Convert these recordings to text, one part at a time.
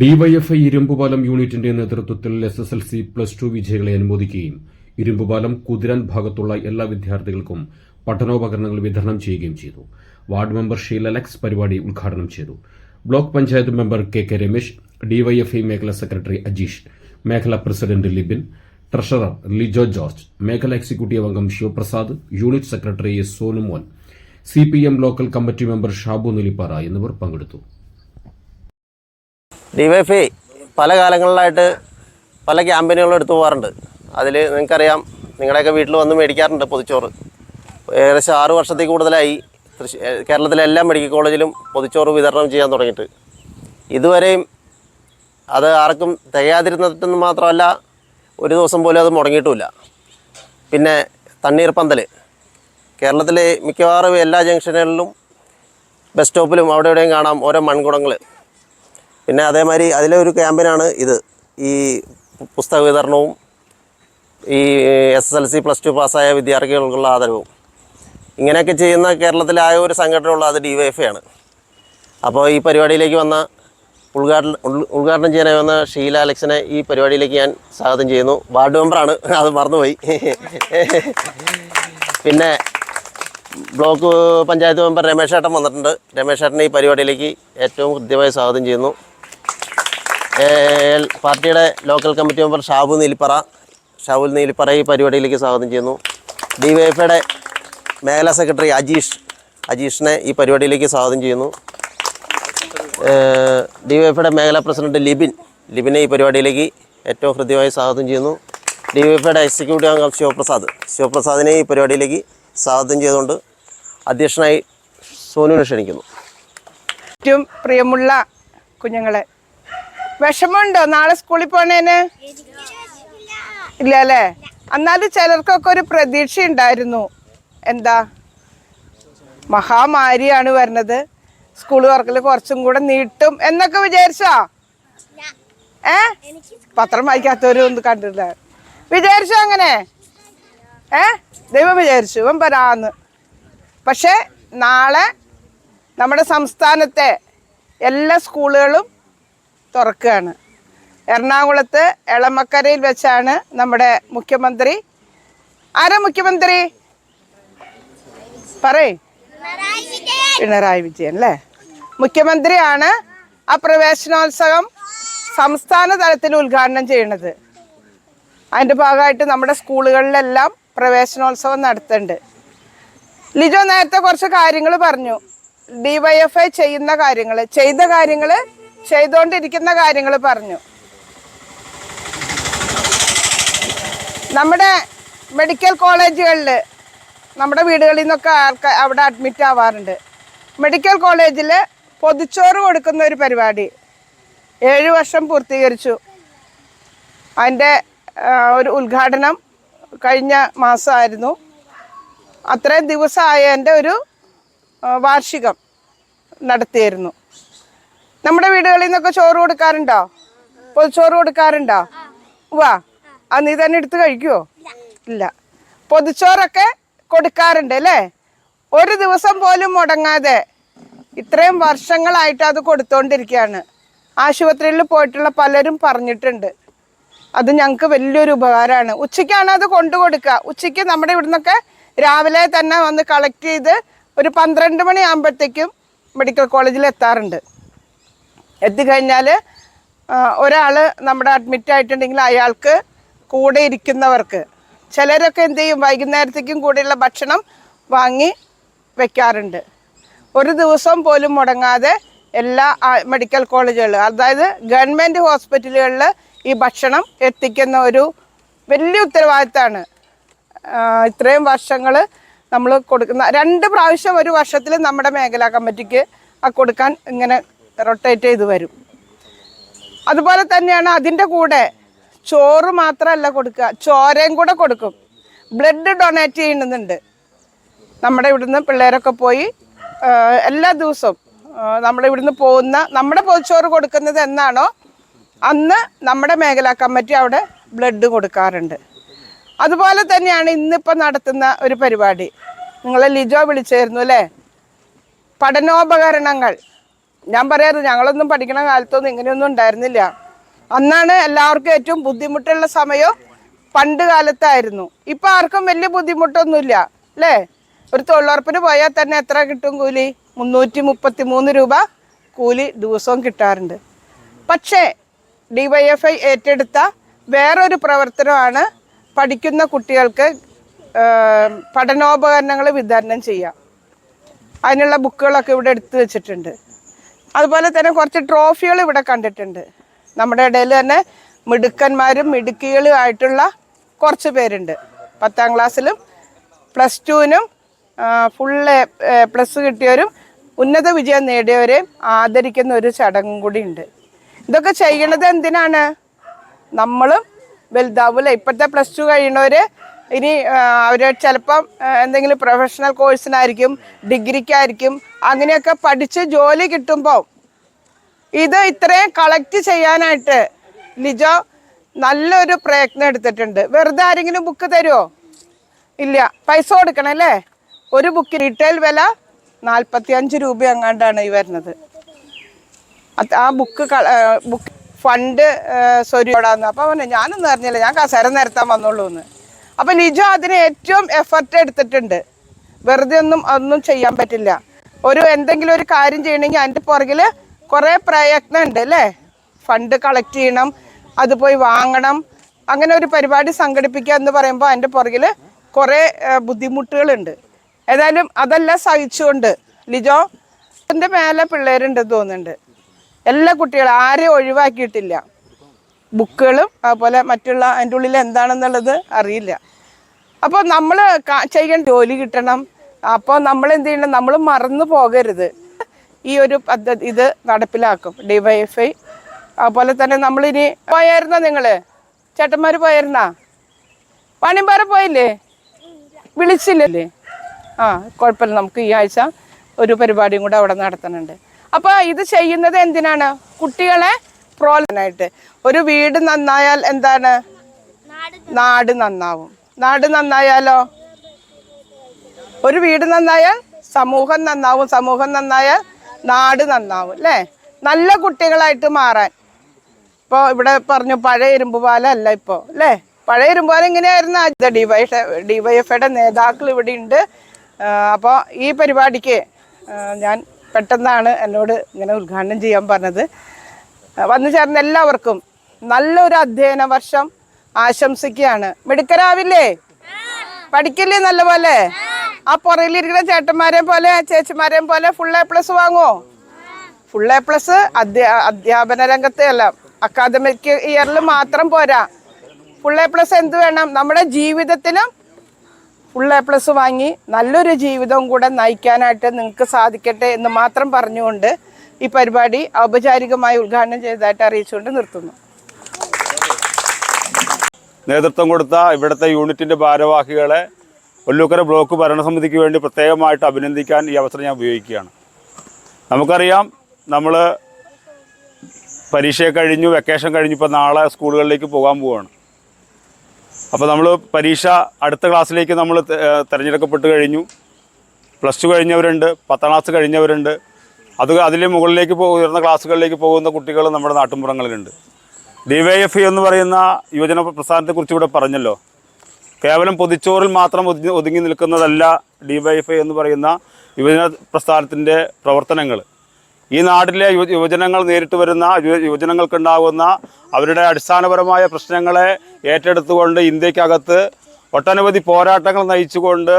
DYFI Irumbupalam യൂണിറ്റിന്റെ നേതൃത്വത്തിൽ S S L C plus two വിജയികളെ അനുമോദിക്കുകയും ഇരുമ്പുപാലം കുതിരാൻ ഭാഗത്തുള്ള എല്ലാ വിദ്യാർത്ഥികൾക്കും പഠനോപകരണങ്ങൾ വിതരണം ചെയ്യുകയും ചെയ്തു. വാർഡ് മെമ്പർ ഷീൽ അലക്സ് പരിപാടി ഉദ്ഘാടനം ചെയ്തു. Block panchayat member K K Ramesh DYFI മേഖലാ സെക്രട്ടറി അജീഷ് മേഖലാ president Libin treasurer Lijo George മേഖലാ എക്സിക്യൂട്ടീവ് അംഗം Sivaprasad unit secretary S Sonumon C P M local committee member Shabu Nelipara എന്നിവർ പങ്കെടുത്തു. DYFI പല കാലങ്ങളിലായിട്ട് പല ക്യാമ്പയിനുകളും എടുത്തു പോകാറുണ്ട്. അതിൽ നിങ്ങൾക്കറിയാം നിങ്ങളുടെയൊക്കെ വീട്ടിൽ വന്ന് മേടിക്കാറുണ്ട് പൊതിച്ചോറ്. ഏകദേശം ആറ് വർഷത്തിൽ കൂടുതലായി തൃശ്ശൂർ കേരളത്തിലെ എല്ലാ മെഡിക്കൽ കോളേജിലും പൊതിച്ചോറ് വിതരണം ചെയ്യാൻ തുടങ്ങിയിട്ട്. ഇതുവരെയും അത് ആർക്കും തികയാതിരുന്നിട്ടെന്ന് മാത്രമല്ല ഒരു ദിവസം പോലും അത് മുടങ്ങിയിട്ടുമില്ല. പിന്നെ തണ്ണീർ പന്തൽ കേരളത്തിലെ മിക്കവാറും എല്ലാ ജംഗ്ഷനുകളിലും ബസ് സ്റ്റോപ്പിലും അവിടെ എവിടെയും കാണാം ഓരോ മൺകുടങ്ങൾ പിന്നെ അതേമാതിരി അതിലെ ഒരു ക്യാമ്പയിനാണ് ഇത്. ഈ പുസ്തക വിതരണവും ഈ S S L C plus two പാസ്സായ വിദ്യാർത്ഥികൾക്കുള്ള ആദരവും. ഇങ്ങനെയൊക്കെ ചെയ്യുന്ന കേരളത്തിലായ ഒരു സംഘടനയുള്ള അത് ഡി ആണ്. അപ്പോൾ ഈ പരിപാടിയിലേക്ക് വന്ന ഉദ്ഘാടനം ഉദ്ഘാടനം ചെയ്യാനായി വന്ന ഷീല അലക്സിനെ ഈ പരിപാടിയിലേക്ക് ഞാൻ സ്വാഗതം ചെയ്യുന്നു. വാർഡ് മെമ്പറാണ് അത് മറന്നുപോയി. പിന്നെ ബ്ലോക്ക് പഞ്ചായത്ത് മെമ്പർ രമേശ് ഏട്ടൻ വന്നിട്ടുണ്ട്. രമേശ് ഏട്ടനെ ഈ പരിപാടിയിലേക്ക് ഏറ്റവും കൃത്യമായി സ്വാഗതം ചെയ്യുന്നു. പാർട്ടിയുടെ local committee member Shabu Nelipara. ഷാബുൽ Nelipara ഈ പരിപാടിയിലേക്ക് സ്വാഗതം ചെയ്യുന്നു. ഡി വൈ മേഖലാ സെക്രട്ടറി അജീഷ് അജീഷിനെ ഈ പരിപാടിയിലേക്ക് സ്വാഗതം ചെയ്യുന്നു. ഡി വൈ മേഖലാ പ്രസിഡന്റ് ലിബിൻ ലിബിനെ ഈ പരിപാടിയിലേക്ക് ഏറ്റവും ഹൃദ്യമായി സ്വാഗതം ചെയ്യുന്നു. ഡി വൈ എക്സിക്യൂട്ടീവ് അംഗം ശിവപ്രസാദ് ശിവപ്രസാദിനെ ഈ പരിപാടിയിലേക്ക് സ്വാഗതം ചെയ്തുകൊണ്ട് അധ്യക്ഷനായി സോനുവിനെ ക്ഷണിക്കുന്നു. ഏറ്റവും പ്രിയമുള്ള കുഞ്ഞുങ്ങളെ വിഷമമുണ്ടോ? നാളെ സ്കൂളിൽ പോണേന്? ഇല്ല അല്ലേ എന്നാലും ചിലർക്കൊക്കെ ഒരു പ്രതീക്ഷ ഉണ്ടായിരുന്നു. എന്താ? മഹാമാരിയാണ് വരുന്നത്. സ്കൂൾ തുറക്കൽ കുറച്ചും കൂടെ നീട്ടും എന്നൊക്കെ വിചാരിച്ചോ? ഏ? പത്രം വായിക്കാത്തവരും ഒന്ന് കണ്ടില്ല? വിചാരിച്ചോ അങ്ങനെ? ഏ? ദൈവം വിചാരിച്ചു. ഇവൻ വരാന്ന്. പക്ഷേ നാളെ നമ്മുടെ സംസ്ഥാനത്തെ എല്ലാ സ്കൂളുകളും തുറക്കുകയാണ്. എറണാകുളത്ത് എളമക്കരയിൽ വെച്ചാണ് നമ്മുടെ മുഖ്യമന്ത്രി. ആരാ മുഖ്യമന്ത്രി? പറയ്. പിണറായി വിജയൻ അല്ലേ? മുഖ്യമന്ത്രിയാണ് ആ പ്രവേശനോത്സവം സംസ്ഥാന തലത്തിൽ ഉദ്ഘാടനം ചെയ്യുന്നത്. അതിന്റെ ഭാഗമായിട്ട് നമ്മുടെ സ്കൂളുകളിലെല്ലാം പ്രവേശനോത്സവം നടത്തുന്നുണ്ട്. ലിജോ നേരത്തെ കുറച്ച് കാര്യങ്ങൾ പറഞ്ഞു. ഡിവൈഎഫ്ഐ ചെയ്യുന്ന കാര്യങ്ങൾ ചെയ്ത കാര്യങ്ങൾ ചെയ്തുകൊണ്ടിരിക്കുന്ന കാര്യങ്ങൾ പറഞ്ഞു. നമ്മുടെ മെഡിക്കൽ കോളേജുകളിൽ നമ്മുടെ വീടുകളിൽ നിന്നൊക്കെ ആൾക്കാർ അവിടെ അഡ്മിറ്റ് ആവാറുണ്ട്. മെഡിക്കൽ കോളേജിൽ പൊതിച്ചോറ് കൊടുക്കുന്ന ഒരു പരിപാടി ഏഴ് വർഷം പൂർത്തീകരിച്ചു. അതിന്റെ ഒരു ഉദ്ഘാടനം കഴിഞ്ഞ മാസമായിരുന്നു. അത്രയും ദിവസമായ എന്റെ ഒരു വാർഷികം നടത്തിയിരുന്നു. നമ്മുടെ വീടുകളിൽ നിന്നൊക്കെ ചോറ് കൊടുക്കാറുണ്ടോ? പൊതിച്ചോറ് കൊടുക്കാറുണ്ടോ? വാ. അത് നീ തന്നെ എടുത്ത് കഴിക്കുവോ? ഇല്ല. പൊതിച്ചോറൊക്കെ കൊടുക്കാറുണ്ട് അല്ലേ? ഒരു ദിവസം പോലും മുടങ്ങാതെ ഇത്രയും വർഷങ്ങളായിട്ട് അത് കൊടുത്തോണ്ടിരിക്കുകയാണ് ആശുപത്രിയിൽ പോയിട്ടുള്ള പലരും പറഞ്ഞിട്ടുണ്ട്. അത് ഞങ്ങൾക്ക് വലിയൊരു ഉപകാരമാണ്. ഉച്ചയ്ക്കാണ് അത് കൊണ്ടു കൊടുക്കുക. ഉച്ചയ്ക്ക് നമ്മുടെ ഇവിടുന്നൊക്കെ രാവിലെ തന്നെ വന്ന് കളക്ട് ചെയ്ത് ഒരു പന്ത്രണ്ട് മണിയാകുമ്പോഴത്തേക്കും മെഡിക്കൽ കോളേജിൽ എത്താറുണ്ട്. എത്തിക്കഴിഞ്ഞാൽ ഒരാൾ നമ്മുടെ അഡ്മിറ്റ് ആയിട്ടുണ്ടെങ്കിൽ അയാൾക്ക് കൂടെ ഇരിക്കുന്നവർക്ക് ചിലരൊക്കെ എന്ത് ചെയ്യും? വൈകുന്നേരത്തേക്കും കൂടെയുള്ള ഭക്ഷണം വാങ്ങി വെക്കാറുണ്ട്. ഒരു ദിവസം പോലും മുടങ്ങാതെ എല്ലാ മെഡിക്കൽ കോളേജുകളിലും അതായത് ഗവൺമെന്റ് ഹോസ്പിറ്റലുകളിൽ ഈ ഭക്ഷണം എത്തിക്കുന്ന ഒരു വലിയ ഉത്തരവാദിത്തമാണ് ഇത്രയും വർഷങ്ങൾ നമ്മൾ കൊടുക്കുന്ന രണ്ട് പ്രാവശ്യം ഒരു വർഷത്തിൽ നമ്മുടെ മേഖലാ കമ്മിറ്റിക്ക് കൊടുക്കാൻ ഇങ്ങനെ റൊട്ടേറ്റ് ചെയ്ത് വരും. അതുപോലെ തന്നെയാണ് അതിന്റെ കൂടെ ചോറ് മാത്രമല്ല കൊടുക്കുക. ചോരയും കൂടെ കൊടുക്കും. ബ്ലഡ് ഡൊണേറ്റ് ചെയ്യുന്നുണ്ട്. നമ്മുടെ ഇവിടുന്ന് പിള്ളേരൊക്കെ പോയി എല്ലാ ദിവസവും നമ്മുടെ ഇവിടുന്ന് പോകുന്ന നമ്മുടെ പൊതിച്ചോറ് കൊടുക്കുന്നത് എന്നാണോ അന്ന് നമ്മുടെ മേഖലാ കമ്മിറ്റി അവിടെ ബ്ലഡ് കൊടുക്കാറുണ്ട്. അതുപോലെ തന്നെയാണ് ഇന്നിപ്പോൾ നടത്തുന്ന ഒരു പരിപാടി. നിങ്ങളെ ലിജോ വിളിച്ചായിരുന്നു അല്ലേ? പഠനോപകരണങ്ങൾ. ഞാൻ പറയാറ് ഞങ്ങളൊന്നും പഠിക്കണ കാലത്തൊന്നും ഇങ്ങനെയൊന്നും ഉണ്ടായിരുന്നില്ല. അന്നാണ് എല്ലാവർക്കും ഏറ്റവും ബുദ്ധിമുട്ടുള്ള സമയം പണ്ട് കാലത്തായിരുന്നു. ഇപ്പൊ ആർക്കും വലിയ ബുദ്ധിമുട്ടൊന്നുമില്ല അല്ലേ? ഒരു തൊഴിലുറപ്പിന് പോയാൽ തന്നെ എത്ര കിട്ടും കൂലി? മുന്നൂറ്റി മുപ്പത്തി മൂന്ന് രൂപ കൂലി ദിവസവും കിട്ടാറുണ്ട്. പക്ഷേ ഡിവൈഎഫ്ഐ ഏറ്റെടുത്ത വേറൊരു പ്രവർത്തനമാണ് പഠിക്കുന്ന കുട്ടികൾക്ക് പഠനോപകരണങ്ങൾ വിതരണം ചെയ്യുക. അതിനുള്ള ബുക്കുകളൊക്കെ ഇവിടെ എടുത്തു വെച്ചിട്ടുണ്ട്. അതുപോലെ തന്നെ കുറച്ച് ട്രോഫികൾ ഇവിടെ കണ്ടിട്ടുണ്ട്. നമ്മുടെ ഇടയിൽ തന്നെ മിടുക്കന്മാരും മിടുക്കികളും ആയിട്ടുള്ള കുറച്ച് പേരുണ്ട്. പത്താം ക്ലാസ്സിലും പ്ലസ് ടുവിനും ഫുൾ പ്ലസ് കിട്ടിയവരും ഉന്നത വിജയം നേടിയവരെയും ആദരിക്കുന്ന ഒരു ചടങ്ങും കൂടി ഉണ്ട് ഇതൊക്കെ ചെയ്യണത് എന്തിനാണ്? നമ്മളും വലുതാവൂല? ഇപ്പോഴത്തെ പ്ലസ് ടു കഴിയണവർ ഇനി അവർ ചിലപ്പം എന്തെങ്കിലും പ്രൊഫഷണൽ കോഴ്സിനായിരിക്കും ഡിഗ്രിക്കായിരിക്കും അങ്ങനെയൊക്കെ പഠിച്ച് ജോലി കിട്ടുമ്പോൾ ഇത് ഇത്രയും കളക്ട് ചെയ്യാനായിട്ട് ലിജോ നല്ലൊരു പ്രയത്നം എടുത്തിട്ടുണ്ട്. വെറുതെ ആരെങ്കിലും ബുക്ക് തരുമോ ഇല്ല. പൈസ കൊടുക്കണല്ലേ ഒരു ബുക്ക് റീറ്റെയിൽ വില നാൽപ്പത്തി അഞ്ച് രൂപ എങ്ങാണ്ടാണ് ഈ വരുന്നത്. ആ ബുക്ക് ബുക്ക് ഫണ്ട് സ്വരൂടാന്ന് അപ്പം ഞാനൊന്നും അറിഞ്ഞില്ല. ഞാൻ കസേര നിരത്താൻ വന്നുള്ളൂ എന്ന് അപ്പം ലിജോ അതിന് ഏറ്റവും എഫർട്ട് എടുത്തിട്ടുണ്ട്. വെറുതെ ഒന്നും ഒന്നും ചെയ്യാൻ പറ്റില്ല. ഒരു എന്തെങ്കിലും ഒരു കാര്യം ചെയ്യണമെങ്കിൽ അതിന്റെ പുറകിൽ കുറേ പ്രയത്നം ഉണ്ട് അല്ലേ? ഫണ്ട് കളക്ട് ചെയ്യണം അത് പോയി വാങ്ങണം. അങ്ങനെ ഒരു പരിപാടി സംഘടിപ്പിക്കുക എന്ന് പറയുമ്പോൾ അതിന്റെ പുറകിൽ കുറേ ബുദ്ധിമുട്ടുകളുണ്ട്. ഏതായാലും അതെല്ലാം സഹിച്ചുകൊണ്ട് ലിജോ എന്റെ മേലെ പിള്ളേരുണ്ട് തോന്നുന്നുണ്ട്. എല്ലാ കുട്ടികളും ആരെയും ഒഴിവാക്കിയിട്ടില്ല. ബുക്കുകളും അതുപോലെ മറ്റുള്ള അതിന്റെ ഉള്ളിൽ എന്താണെന്നുള്ളത് അറിയില്ല. അപ്പോൾ നമ്മൾ ചെയ്യേണ്ട ജോലി കിട്ടണം. അപ്പോൾ നമ്മൾ എന്ത് ചെയ്യണം നമ്മൾ മറന്നു പോകരുത്. ഈ ഒരു പദ്ധതി ഇത് നടപ്പിലാക്കും. ഡിവൈഎഫ്ഐ അതുപോലെ തന്നെ നമ്മളിനി പോയായിരുന്നോ നിങ്ങൾ ചേട്ടന്മാർ പോയായിരുന്നാ? പണിമ്പാറ പോയില്ലേ? വിളിച്ചില്ലല്ലേ ആ കുഴപ്പമില്ല. നമുക്ക് ഈ ആഴ്ച ഒരു പരിപാടിയും കൂടെ അവിടെ നടത്തുന്നുണ്ട് അപ്പോൾ ഇത് ചെയ്യുന്നത് എന്തിനാണ്? കുട്ടികളെ പ്രോത്സാഹനായിട്ട് ഒരു വീട് നന്നായാൽ എന്താണ്? നാട് നന്നാവും. നാട് നന്നായാലോ? ഒരു വീട് നന്നായാൽ സമൂഹം നന്നാവും സമൂഹം നന്നായാൽ നാട് നന്നാവും അല്ലേ? നല്ല കുട്ടികളായിട്ട് മാറാൻ. ഇപ്പോൾ ഇവിടെ പറഞ്ഞു പഴയ ഇരുമ്പുപാലല്ല ഇപ്പോൾ അല്ലേ പഴയ ഇരുമ്പുപാലം എങ്ങനെയായിരുന്നു? അത് ഡിവൈ ഡിവൈഎഫ്ഐയുടെ നേതാക്കൾ ഇവിടെ ഉണ്ട്. അപ്പോൾ ഈ പരിപാടിക്ക് ഞാൻ പെട്ടെന്നാണ് എന്നോട് ഇങ്ങനെ ഉദ്ഘാടനം ചെയ്യാൻ പറഞ്ഞത്. വന്നു ചേർന്ന എല്ലാവർക്കും നല്ലൊരു അധ്യയന വർഷം. ആശംസിക്കുകയാണ്. മിടുക്കരാവില്ലേ? പഠിക്കില്ലേ നല്ലപോലെ? ആ പുറയിലിരിക്കുന്ന ചേട്ടന്മാരെ പോലെ ചേച്ചിമാരെയും പോലെ ഫുൾ എ പ്ലസ് വാങ്ങുമോ ഫുൾ എ പ്ലസ് അധ്യാ അധ്യാപന രംഗത്തെ അല്ല. അക്കാദമിക് ഇയറിൽ മാത്രം പോരാ. ഫുൾ എ പ്ലസ് എന്ത് വേണം? നമ്മുടെ ജീവിതത്തിലും ഫുൾ എ പ്ലസ് വാങ്ങി നല്ലൊരു ജീവിതവും കൂടെ നയിക്കാനായിട്ട് നിങ്ങൾക്ക് സാധിക്കട്ടെ എന്ന് മാത്രം പറഞ്ഞുകൊണ്ട് ഈ പരിപാടി ഔപചാരികമായി ഉദ്ഘാടനം ചെയ്തതായിട്ട് അറിയിച്ചുകൊണ്ട് നിർത്തുന്നു. നേതൃത്വം കൊടുത്ത ഇവിടുത്തെ യൂണിറ്റിന്റെ ഭാരവാഹികളെ ഒല്ലൂക്കര ബ്ലോക്ക് ഭരണസമിതിക്ക് വേണ്ടി പ്രത്യേകമായിട്ട് അഭിനന്ദിക്കാൻ ഈ അവസരം ഞാൻ ഉപയോഗിക്കുകയാണ്. നമുക്കറിയാം നമ്മൾ പരീക്ഷയെ കഴിഞ്ഞു വെക്കേഷൻ കഴിഞ്ഞു ഇപ്പോൾ നാളെ സ്കൂളുകളിലേക്ക് പോകാൻ പോവുകയാണ് അപ്പോൾ നമ്മൾ പരീക്ഷ അടുത്ത ക്ലാസ്സിലേക്ക് നമ്മൾ തിരഞ്ഞെടുക്കപ്പെട്ട് കഴിഞ്ഞു. പ്ലസ് ടു കഴിഞ്ഞവരുണ്ട് പത്താം ക്ലാസ് കഴിഞ്ഞവരുണ്ട്. അത് അതിലെ മുകളിലേക്ക് പോകുന്ന ക്ലാസ്സുകളിലേക്ക് പോകുന്ന കുട്ടികൾ നമ്മുടെ നാട്ടിൻപുറങ്ങളിലുണ്ട്. ഡി വൈ എഫ് എന്ന് പറയുന്ന യുവജന പ്രസ്ഥാനത്തെക്കുറിച്ച് ഇവിടെ പറഞ്ഞല്ലോ. കേവലം പൊതിച്ചോറിൽ മാത്രം ഒതുങ്ങി നിൽക്കുന്നതല്ല ഡി വൈ എഫ് എന്ന് പറയുന്ന യുവജന പ്രസ്ഥാനത്തിന്റെ പ്രവർത്തനങ്ങൾ. ഈ നാട്ടിലെ യുവ യുവജനങ്ങൾ നേരിട്ട് വരുന്ന യുവ യുവജനങ്ങൾക്കുണ്ടാകുന്ന അവരുടെ അടിസ്ഥാനപരമായ പ്രശ്നങ്ങളെ ഏറ്റെടുത്തുകൊണ്ട് ഇന്ത്യക്കകത്ത് ഒട്ടനവധി പോരാട്ടങ്ങൾ നയിച്ചുകൊണ്ട്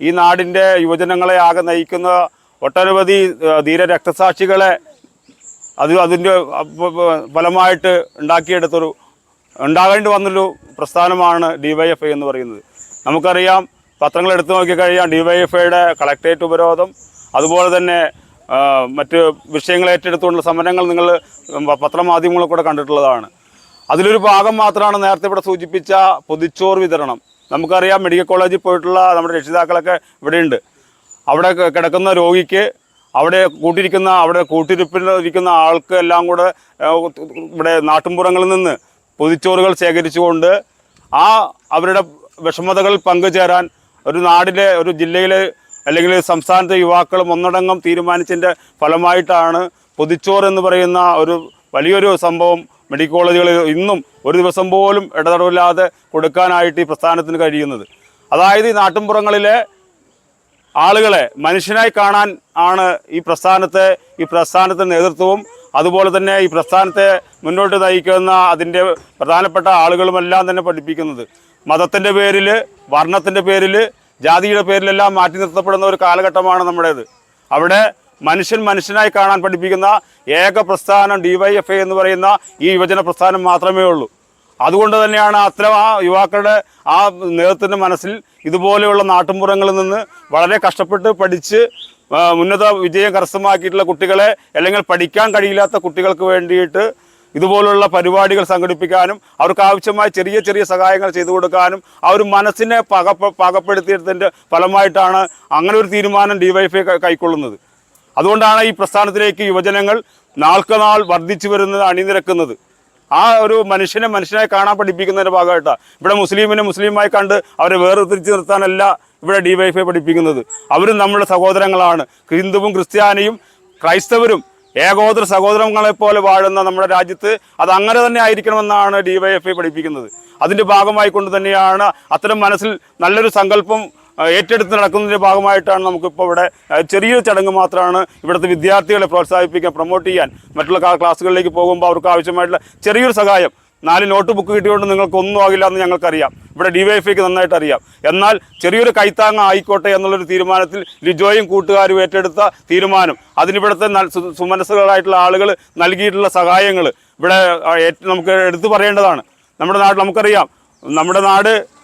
ഈ നാടിന്റെ യുവജനങ്ങളെ ആകെ നയിക്കുന്ന ഒട്ടനവധി ധീര രക്തസാക്ഷികളെ അത് അതിന്റെ ഫലമായിട്ട് ഉണ്ടാക്കിയെടുത്തൊരു ഉണ്ടാകേണ്ടി വന്നൊരു പ്രസ്ഥാനമാണ് ഡി വൈ എഫ് ഐ എന്ന് പറയുന്നത്. നമുക്കറിയാം പത്രങ്ങൾ എടുത്തു നോക്കിക്കഴിഞ്ഞാൽ ഡി വൈ എഫ് ഐയുടെ കളക്ടറേറ്റ് ഉപരോധം അതുപോലെ തന്നെ മറ്റ് വിഷയങ്ങൾ ഏറ്റെടുത്തുകൊണ്ടുള്ള സമരങ്ങൾ നിങ്ങൾ പത്രമാധ്യമങ്ങളിൽ കൂടെ കണ്ടിട്ടുള്ളതാണ്. അതിലൊരു ഭാഗം മാത്രമാണ് നേരത്തെ ഇവിടെ സൂചിപ്പിച്ച പൊതിച്ചോറ് വിതരണം. നമുക്കറിയാം മെഡിക്കൽ കോളേജിൽ പോയിട്ടുള്ള നമ്മുടെ രക്ഷിതാക്കളൊക്കെ ഇവിടെയുണ്ട്. അവിടെ കിടക്കുന്ന രോഗിക്ക് അവിടെ കൂട്ടിരിക്കുന്ന അവിടെ കൂട്ടിരിപ്പിലിരിക്കുന്ന ആൾക്ക് എല്ലാം കൂടെ ഇവിടെ നാട്ടിൻപുറങ്ങളിൽ നിന്ന് പൊതിച്ചോറുകൾ ശേഖരിച്ചുകൊണ്ട് ആ അവരുടെ വിഷമതകളിൽ പങ്കുചേരാൻ ഒരു നാടിലെ ഒരു ജില്ലയിലെ അല്ലെങ്കിൽ സംസ്ഥാനത്തെ യുവാക്കൾ ഒന്നടങ്കം തീരുമാനിച്ചതിന്റെ ഫലമായിട്ടാണ് പൊതിച്ചോറ് എന്ന് പറയുന്ന ഒരു വലിയൊരു സംഭവം മെഡിക്കൽ കോളേജുകളിൽ ഇന്നും ഒരു ദിവസം പോലും ഇടതടവില്ലാതെ കൊടുക്കാനായിട്ട് ഈ പ്രസ്ഥാനത്തിന് കഴിയുന്നത്. അതായത് ഈ നാട്ടിൻപുറങ്ങളിലെ ആളുകളെ മനുഷ്യനായി കാണാൻ ആണ് ഈ പ്രസ്ഥാനത്തെ ഈ പ്രസ്ഥാനത്തിന്റെ നേതൃത്വവും അതുപോലെ തന്നെ ഈ പ്രസ്ഥാനത്തെ മുന്നോട്ട് നയിക്കുന്ന അതിന്റെ പ്രധാനപ്പെട്ട ആളുകളുമെല്ലാം തന്നെ പഠിപ്പിക്കുന്നത്. മതത്തിന്റെ പേരിൽ വർണത്തിന്റെ പേരിൽ ജാതിയുടെ പേരിലെല്ലാം മാറ്റി നിർത്തപ്പെടുന്ന ഒരു കാലഘട്ടമാണ് നമ്മുടേത്. അവിടെ മനുഷ്യൻ മനുഷ്യനായി കാണാൻ പഠിപ്പിക്കുന്ന ഏക പ്രസ്ഥാനം ഡി വൈ എഫ് ഐ എന്ന് പറയുന്ന ഈ യുവജന പ്രസ്ഥാനം മാത്രമേ ഉള്ളൂ. അതുകൊണ്ട് തന്നെയാണ് അത്തരം ആ യുവാക്കളുടെ ആ നേതൃത്വത്തിന്റെ മനസ്സിൽ ഇതുപോലെയുള്ള നാട്ടുമ്പുറങ്ങളിൽ നിന്ന് വളരെ കഷ്ടപ്പെട്ട് പഠിച്ച് ഉന്നത വിജയം കരസ്ഥമാക്കിയിട്ടുള്ള കുട്ടികളെ അല്ലെങ്കിൽ പഠിക്കാൻ കഴിയില്ലാത്ത കുട്ടികൾക്ക് വേണ്ടിയിട്ട് ഇതുപോലുള്ള പരിപാടികൾ സംഘടിപ്പിക്കാനും അവർക്ക് ആവശ്യമായ ചെറിയ ചെറിയ സഹായങ്ങൾ ചെയ്തു കൊടുക്കാനും ആ ഒരു മനസ്സിനെ പക പാകപ്പെടുത്തിയതിന്റെ ഫലമായിട്ടാണ് അങ്ങനെ ഒരു തീരുമാനം ഡിവൈഫൈ കൈക്കൊള്ളുന്നത്. അതുകൊണ്ടാണ് ഈ പ്രസ്ഥാനത്തിലേക്ക് യുവജനങ്ങൾ നാൾക്കുനാൾ വർദ്ധിച്ചു വരുന്നത് അണിനിരക്കുന്നത്. ആ ഒരു മനുഷ്യനെ മനുഷ്യനായി കാണാൻ പഠിപ്പിക്കുന്നതിന്റെ ഭാഗമായിട്ടാണ് ഇവിടെ മുസ്ലിമിനെ മുസ്ലിമായി കണ്ട് അവരെ വേറെ വേർതിരിച്ച് നിർത്താനല്ല ഇവിടെ ഡിവൈഫൈ പഠിപ്പിക്കുന്നത്. അവരും നമ്മുടെ സഹോദരങ്ങളാണ്. ഹിന്ദുവും ക്രിസ്ത്യാനിയും ക്രൈസ്തവരും ഏകോദര സഹോദരങ്ങളെ പോലെ വാഴുന്ന നമ്മുടെ രാജ്യത്ത് അത് അങ്ങനെ തന്നെ ആയിരിക്കണമെന്നാണ് ഡിവൈഎഫ്ഐ പഠിപ്പിക്കുന്നത്. അതിന്റെ ഭാഗമായി കൊണ്ട് തന്നെയാണ് അത്തരം മനസ്സിൽ നല്ലൊരു സങ്കല്പം ഏറ്റെടുത്ത് നടക്കുന്നതിന്റെ ഭാഗമായിട്ടാണ് നമുക്കിപ്പോൾ ഇവിടെ ചെറിയൊരു ചടങ്ങ് മാത്രമാണ് ഇവിടുത്തെ വിദ്യാർത്ഥികളെ പ്രോത്സാഹിപ്പിക്കാൻ പ്രൊമോട്ട് ചെയ്യാൻ മറ്റുള്ള ക്ലാ- ക്ലാസ്സുകളിലേക്ക് പോകുമ്പോൾ അവർക്ക് ആവശ്യമായിട്ടുള്ള ചെറിയൊരു സഹായം. നാല് നോട്ട് ബുക്ക് കിട്ടിയതുകൊണ്ട് നിങ്ങൾക്ക് ഒന്നും ആകില്ല എന്ന് ഞങ്ങൾക്കറിയാം. ഇവിടെ ഡിവൈഎഫ്ഐക്ക് നന്നായിട്ട് അറിയാം. എന്നാൽ ചെറിയൊരു കൈത്താങ്ങ ആയിക്കോട്ടെ എന്നുള്ളൊരു തീരുമാനത്തിൽ ലിജോയും കൂട്ടുകാരും ഏറ്റെടുത്ത തീരുമാനം. അതിനിവിടുത്തെ സുമനസ്സുകളായിട്ടുള്ള ആളുകൾ നൽകിയിട്ടുള്ള സഹായങ്ങൾ ഇവിടെ നമുക്ക് എടുത്തു പറയേണ്ടതാണ്. നമ്മുടെ നാട്ടിൽ നമുക്കറിയാം. നമ്മുടെ നാട്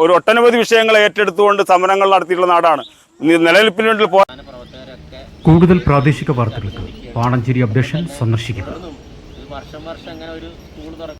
ഒരു ഒട്ടനവധി വിഷയങ്ങൾ ഏറ്റെടുത്തുകൊണ്ട് സമരങ്ങൾ നടത്തിയിട്ടുള്ള നാടാണ്. നിലനിൽപ്പിന് വേണ്ടി പോകാൻ കൂടുതൽ പ്രാദേശിക വാർത്തകൾക്ക് പാണഞ്ചേരി അപ്ഡേഷൻ സന്ദർശിക്കുക വർഷം വർഷം അങ്ങനെ ഒരു